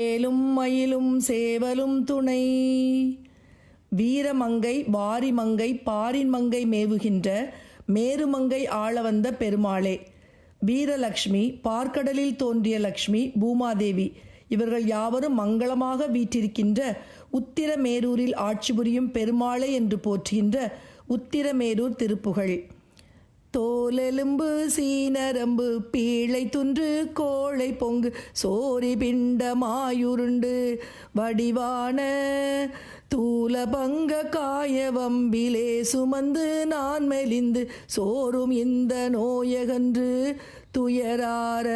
வேலும் மயிலும் சேவலும் துணை. வீரமங்கை வாரிமங்கை பாரின் மங்கை மேவுகின்ற மேருமங்கை ஆள வந்த பெருமாளே. வீரலக்ஷ்மி பார்க்கடலில் தோன்றிய லக்ஷ்மி பூமாதேவி இவர்கள் யாவரும் மங்களமாக வீற்றிருக்கின்ற உத்திரமேரூரில் ஆட்சி புரியும் பெருமாளே என்று போற்றுகின்ற உத்திரமேரூர் திருப்புகழ். தோலெலும்பு சீனரம்பு பீழை துன்று கோழை பொங்கு சோரி பிண்டமாயுருண்டு வடிவான தூலபங்க காயவம்பிலே சுமந்து நான் மெலிந்து சோறும் இந்த நோயகன்று துயரார.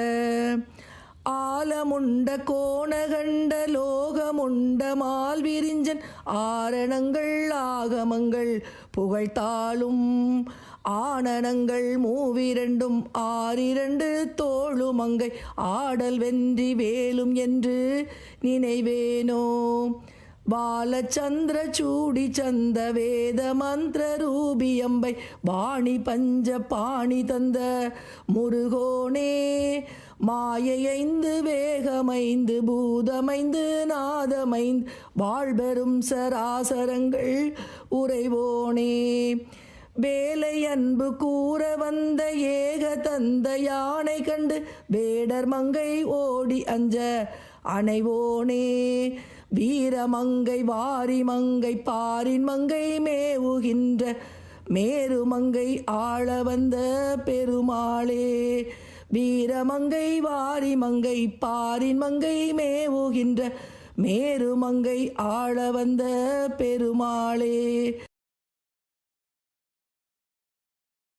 காலமுண்ட கோணகண்ட லோகமுண்ட மால் விரிஞ்சன் ஆரணங்கள் ஆகமங்கள் புகழ்த்தாளும். ஆனனங்கள் மூவிரண்டும் ஆறிரண்டு தோளுமங்கை ஆடல் வென்றி வேலும் என்று நினைவேனோ. பாலச்சந்திர சூடி சந்த வேத மந்திர ரூபியம்பை வாணி பஞ்ச பாணி தந்த முருகோனே. மாயைந்து வேகமைந்து பூதமைந்து நாதமைந்து வாழ்பெரும் சராசரங்கள் உறைவோனே. வேலை அன்பு கூற வந்த ஏக தந்த யானை கண்டு வேடர் மங்கை ஓடி அஞ்ச அணைவோனே. வீரமங்கை வாரி மங்கை பாரின் மங்கை மேவுகின்ற மேருமங்கை ஆள வந்த பெருமாளே. வீரமங்கை வாரி மங்கை பாரின் மங்கை மேவுகின்ற மேருமங்கை ஆள வந்த பெருமாளே.